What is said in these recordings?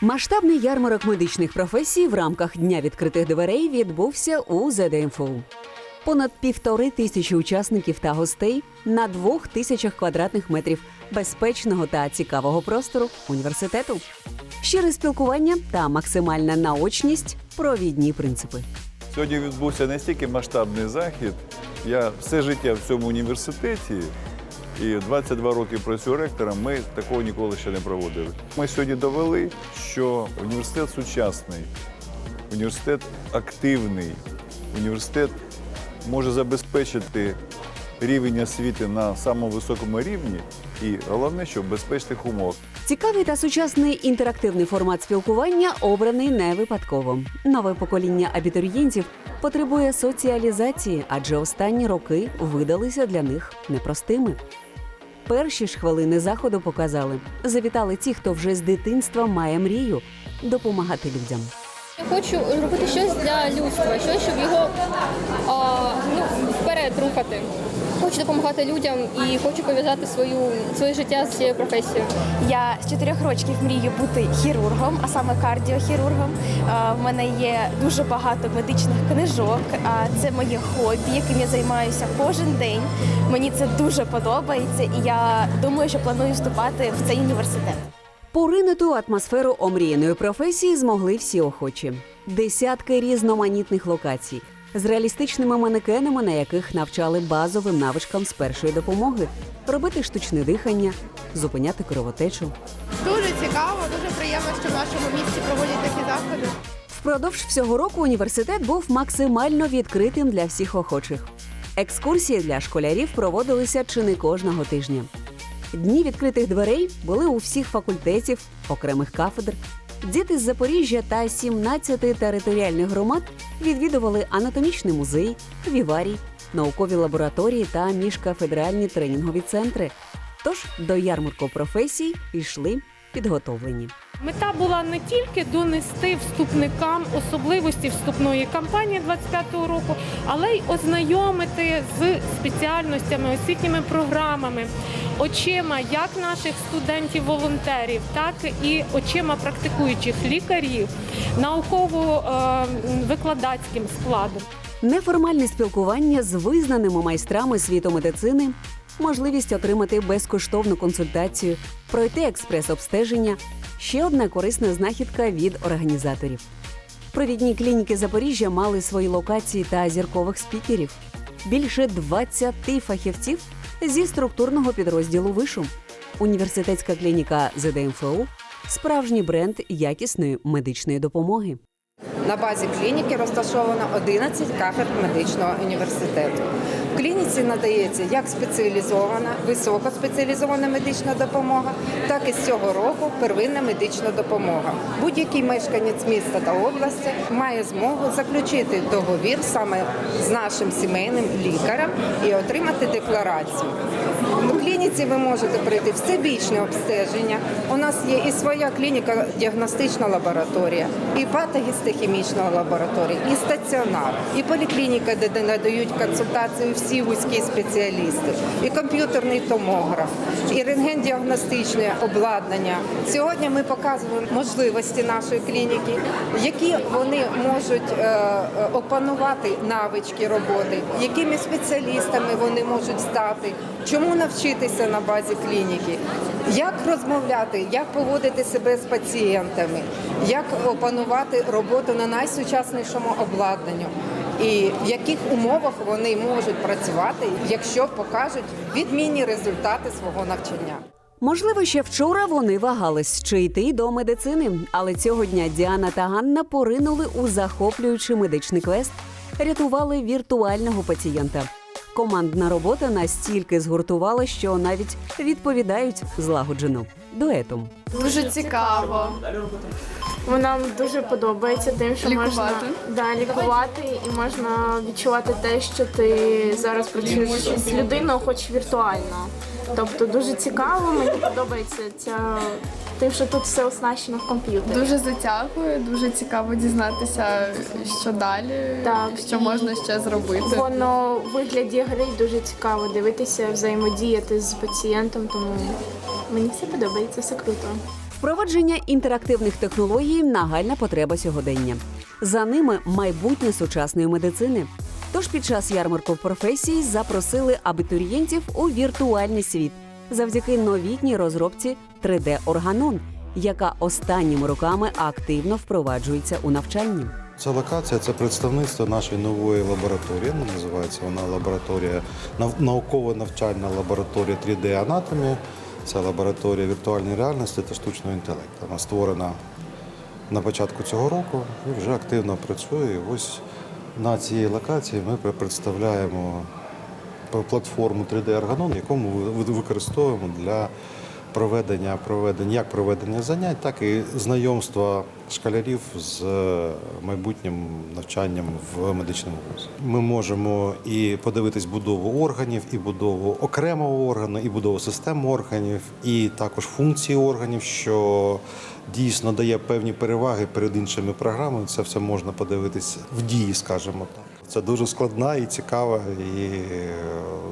Масштабний ярмарок медичних професій в рамках дня відкритих дверей відбувся у ЗДМФУ. Понад півтори тисячі учасників та гостей на двох тисячах квадратних метрів безпечного та цікавого простору університету. Щире спілкування та максимальна наочність провідні принципи. Сьогодні відбувся настільки масштабний захід. Я все життя в цьому університеті і 22 роки працюю ректором. Ми такого ніколи ще не проводили. Ми сьогодні довели, що університет сучасний, університет активний, університет може забезпечити рівень освіти на самому високому рівні, і головне, що в безпечних умовах. Цікавий та сучасний інтерактивний формат спілкування обраний не випадково. Нове покоління абітурієнтів потребує соціалізації, адже останні роки видалися для них непростими. Перші ж хвилини заходу показали, завітали ті, хто вже з дитинства має мрію допомагати людям. Я хочу робити щось для людства, щось, щоб його а, ну, вперед рухати. Хочу допомагати людям і хочу пов'язати свою своє життя з цією професією. Я з чотирьох років мрію бути хірургом, а саме кардіохірургом. Е, В мене є дуже багато медичних книжок. а Це моє хобі, яким я займаюся кожен день. Мені це дуже подобається, і я думаю, що планую вступати в цей університет. Поринути у атмосферу омріяної професії змогли всі охочі. Десятки різноманітних локацій з реалістичними манекенами, на яких навчали базовим навичкам з першої допомоги, робити штучне дихання, зупиняти кровотечу. Дуже цікаво, дуже приємно, що в нашому місті проводять такі заходи. Впродовж всього року університет був максимально відкритим для всіх охочих. Екскурсії для школярів проводилися чи не кожного тижня. Дні відкритих дверей були у всіх факультетів, окремих кафедр. Діти з Запоріжжя та 17 територіальних громад відвідували анатомічний музей, віварій, наукові лабораторії та міжкафедральні тренінгові центри. Тож до ярмарку професій йшли підготовлені. Мета була не тільки донести вступникам особливості вступної кампанії 25-го року, але й ознайомити з спеціальностями, освітніми програмами, очима як наших студентів-волонтерів, так і очима практикуючих лікарів, науково-викладацьким складом. Неформальне спілкування з визнаними майстрами світу медицини, можливість отримати безкоштовну консультацію, пройти експрес-обстеження ще одна корисна знахідка від організаторів. Провідні клініки Запоріжжя мали свої локації та зіркових спікерів. Більше 20 фахівців зі структурного підрозділу вишу. Університетська клініка ЗДМФУ справжній бренд якісної медичної допомоги. На базі клініки розташовано 11 кафедр медичного університету. Клініці надається як спеціалізована, високоспеціалізована медична допомога, так і з цього року первинна медична допомога. Будь-який мешканець міста та області має змогу заключити договір саме з нашим сімейним лікарем і отримати декларацію. У клініці ви можете пройти всебічне обстеження. У нас є і своя клініка, діагностична лабораторія, і патогістохімічна лабораторія, і стаціонар, і поліклініка, де надають консультацію всі вузькі спеціалісти, і комп'ютерний томограф, і рентген-діагностичне обладнання. Сьогодні ми показуємо можливості нашої клініки, які вони можуть е, опанувати навички роботи, якими спеціалістами вони можуть стати, чому навчитися на базі клініки, як розмовляти, як поводити себе з пацієнтами, як опанувати роботу на найсучаснішому обладнанню. І в яких умовах вони можуть працювати, якщо покажуть відмінні результати свого навчання. Можливо, ще вчора вони вагались, чи йти до медицини, але цього дня Діана та Ганна поринули у захоплюючий медичний квест, рятували віртуального пацієнта. Командна робота настільки згуртувала, що навіть відповідають злагоджено дуетом. Дуже цікаво. Вона дуже подобається тим, що Лікувати. можна да, лікувати і можна відчувати те, що ти зараз працюєш з людиною, хоч віртуально. Тобто дуже цікаво, мені подобається ця тим, що тут все оснащено в комп'ютері. Дуже затягує, дуже цікаво дізнатися, що далі, Так, що і можна ще зробити. Воно в вигляді гри дуже цікаво дивитися, взаємодіяти з пацієнтом, тому мені все подобається, все круто. Впровадження інтерактивних технологій нагальна потреба сьогодення. За ними майбутнє сучасної медицини. Тож під час ярмарку професій запросили абітурієнтів у віртуальний світ завдяки новітній розробці 3D-органон, яка останніми роками активно впроваджується у навчанні. Ця локація це представництво нашої нової лабораторії. Називається вона лабораторія нав- науково-навчальна лабораторія 3D анатомії. Це лабораторія віртуальної реальності та штучного інтелекту. Вона створена на початку цього року і вже активно працює. Ось на цій локації ми представляємо платформу 3D Арганон, яку ми використовуємо для проведення, проведення як проведення занять, так і знайомства школярів з е, майбутнім навчанням в медичному вузі. Ми можемо і подивитись будову органів, і будову окремого органу, і будову систем органів, і також функції органів, що дійсно дає певні переваги перед іншими програмами. Це все можна подивитись в дії, скажімо так. Це дуже складна і цікава, і е,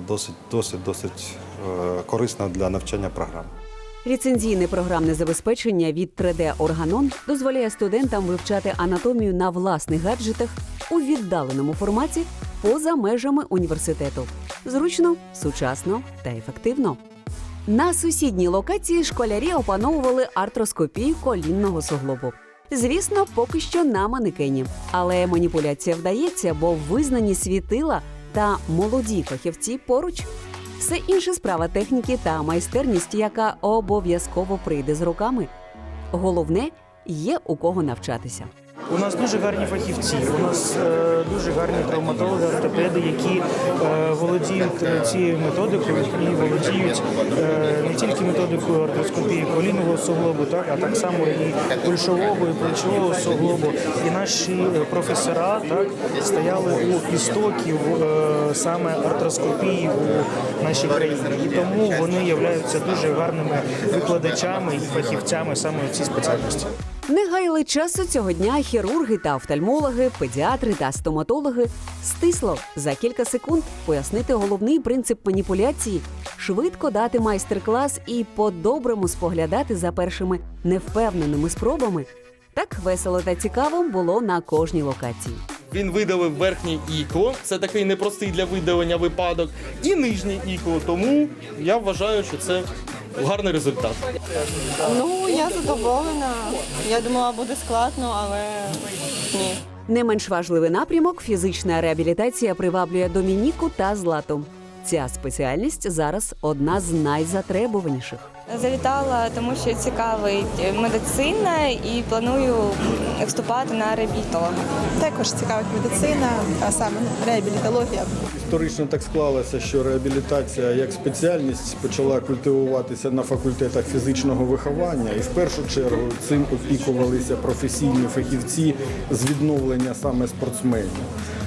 досить, досить, досить е, корисна для навчання програма. Ліцензійне програмне забезпечення від 3D Органон дозволяє студентам вивчати анатомію на власних гаджетах у віддаленому форматі поза межами університету. Зручно, сучасно та ефективно. На сусідній локації школярі опановували артроскопію колінного суглобу. Звісно, поки що на манекені. Але маніпуляція вдається, бо визнані світила та молоді фахівці поруч. Все інше справа техніки та майстерність, яка обов'язково прийде з роками. Головне є у кого навчатися. У нас дуже гарні фахівці. У нас е, дуже гарні травматологи, ортопеди, які е, володіють е, цією методикою і володіють е, не тільки методикою артроскопії колінного суглобу, так а так само і кульшового і плечового суглобу. І наші професора так стояли у істоків е, саме артроскопії у нашій країні. І тому вони являються дуже гарними викладачами і фахівцями саме у цій спеціальності. Не гаяли часу цього дня хірурги та офтальмологи, педіатри та стоматологи стисло за кілька секунд пояснити головний принцип маніпуляції, швидко дати майстер-клас і по-доброму споглядати за першими невпевненими спробами. Так весело та цікаво було на кожній локації. Він видалив верхнє ікло, це такий непростий для видалення випадок, і нижнє ікло. Тому я вважаю, що це гарний результат. Ну, я задоволена. Я думала, буде складно, але ні. Не менш важливий напрямок фізична реабілітація приваблює Домініку та Злату. Ця спеціальність зараз одна з найзатребуваніших. Завітала, тому що цікавить медицина і планую вступати на реабілітолога. Також цікавить медицина, а саме реабілітологія. Історично так склалося, що реабілітація як спеціальність почала культивуватися на факультетах фізичного виховання, і в першу чергу цим опікувалися професійні фахівці з відновлення саме спортсменів.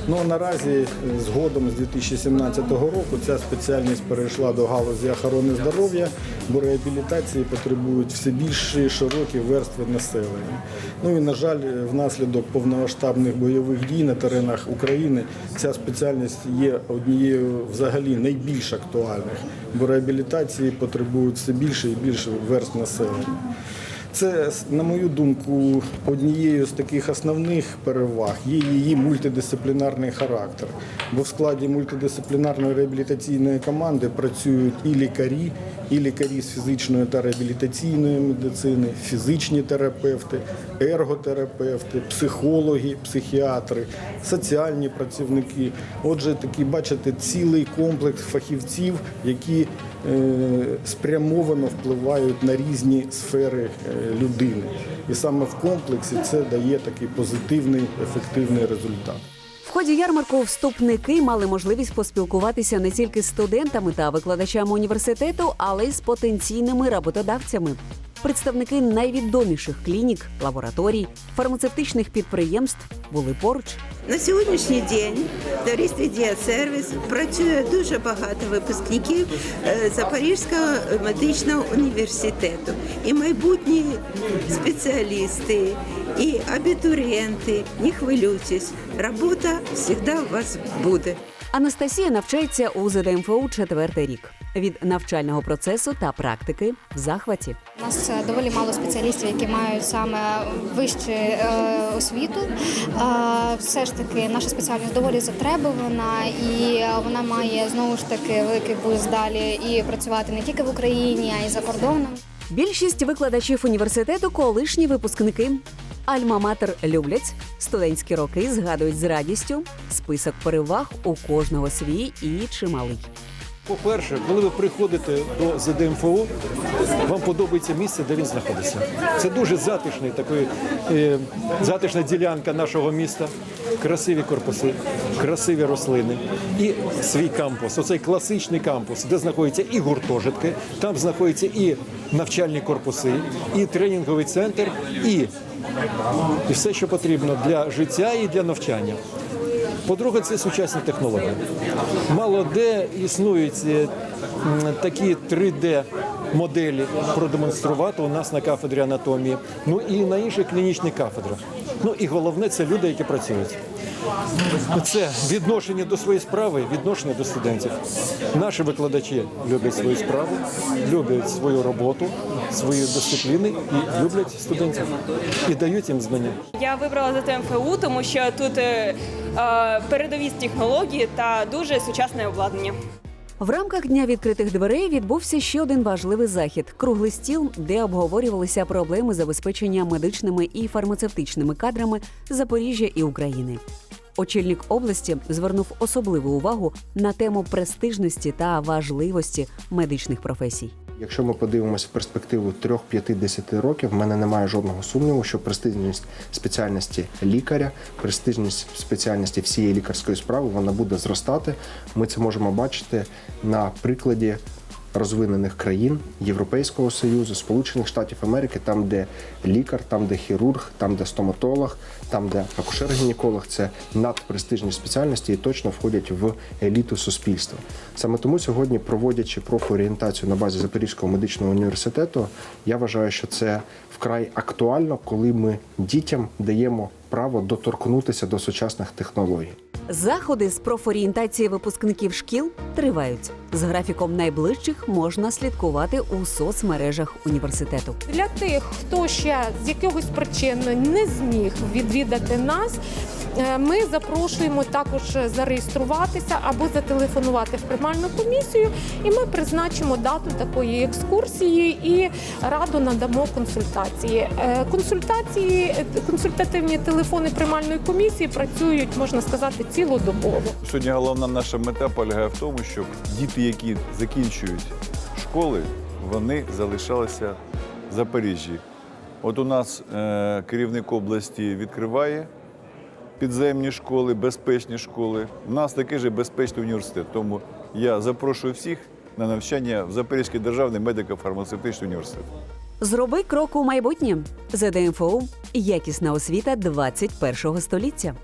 Ну а наразі е, згодом з 2017 року ця спеціальність перейшла до галузі охорони здоров'я, бо реабілітації потребують все більші широкі верстви населення. Ну і на жаль, е, внаслідок повномасштабних бойових дій на теренах України ця спеціальність є однією взагалі найбільш актуальних, бо реабілітації потребують все більше і більше верств населення. Це, на мою думку, однією з таких основних переваг є її мультидисциплінарний характер. Бо в складі мультидисциплінарної реабілітаційної команди працюють і лікарі, і лікарі з фізичної та реабілітаційної медицини, фізичні терапевти, ерготерапевти, психологи, психіатри, соціальні працівники. Отже, такий, бачите, цілий комплекс фахівців, які спрямовано впливають на різні сфери е, людини. І саме в комплексі це дає такий позитивний, ефективний результат. В ході ярмарку вступники мали можливість поспілкуватися не тільки з студентами та викладачами університету, але й з потенційними роботодавцями. Представники найвідоміших клінік, лабораторій, фармацевтичних підприємств були поруч. На сьогоднішній день в товаристві Діасервіс працює дуже багато випускників е, Запорізького медичного університету. І майбутні спеціалісти, і абітурієнти. Не хвилюйтесь, робота завжди у вас буде. Анастасія навчається у ЗДМФУ четвертий рік. Від навчального процесу та практики в захваті. У нас е, доволі мало спеціалістів, які мають саме вищу е, освіту. Е, все ж таки, наша спеціальність доволі затребувана, і е, вона має знову ж таки великий буз далі і працювати не тільки в Україні, а й за кордоном. Більшість викладачів університету колишні випускники. Альма-матер люблять, студентські роки згадують з радістю. Список переваг у кожного свій і чималий. По-перше, коли ви приходите до ЗДМФО, вам подобається місце, де він знаходиться. Це дуже затишний такий, е, затишна ділянка нашого міста, красиві корпуси, красиві рослини і свій кампус. Оцей класичний кампус, де знаходяться і гуртожитки, там знаходяться і навчальні корпуси, і тренінговий центр, і, і все, що потрібно для життя і для навчання. По-друге, це сучасні технології. Мало де існують е, такі 3D-моделі продемонструвати у нас на кафедрі анатомії, ну і на інших клінічних кафедрах. Ну і головне це люди, які працюють. Це відношення до своєї справи, відношення до студентів. Наші викладачі люблять свою справу, люблять свою роботу, свої дисципліни і люблять студентів і дають їм знання. Я вибрала ЗТМФУ, тому що тут е, е, передові технології та дуже сучасне обладнання. В рамках дня відкритих дверей відбувся ще один важливий захід круглий стіл, де обговорювалися проблеми забезпечення медичними і фармацевтичними кадрами Запоріжжя і України. Очільник області звернув особливу увагу на тему престижності та важливості медичних професій. Якщо ми подивимося в перспективу 3-5-10 років, в мене немає жодного сумніву, що престижність спеціальності лікаря, престижність спеціальності всієї лікарської справи вона буде зростати. Ми це можемо бачити на прикладі розвинених країн Європейського Союзу, Сполучених Штатів Америки, там, де лікар, там, де хірург, там, де стоматолог, там, де акушер-гінеколог це надпрестижні спеціальності і точно входять в еліту суспільства. Саме тому сьогодні, проводячи профорієнтацію на базі Запорізького медичного університету, я вважаю, що це вкрай актуально, коли ми дітям даємо право доторкнутися до сучасних технологій. Заходи з профорієнтації випускників шкіл тривають. з графіком найближчих можна слідкувати у соцмережах університету. Для тих, хто ще з якогось причин не зміг відвідати нас, ми запрошуємо також зареєструватися або зателефонувати в приймальну комісію, і ми призначимо дату такої екскурсії і раду надамо консультації. Е, Консультації, е, консультативні телефони приймальної комісії працюють, можна сказати, цілодобово. Сьогодні головна наша мета полягає в тому, щоб діти, які закінчують школи, вони залишалися в Запоріжжі. От у нас е, керівник області відкриває підземні школи, безпечні школи. У нас такий же безпечний університет. Тому я запрошую всіх на навчання в Запорізький державний медико-фармацевтичний університет. Зроби крок у майбутнє. ЗДМФУ – якісна освіта 21 століття.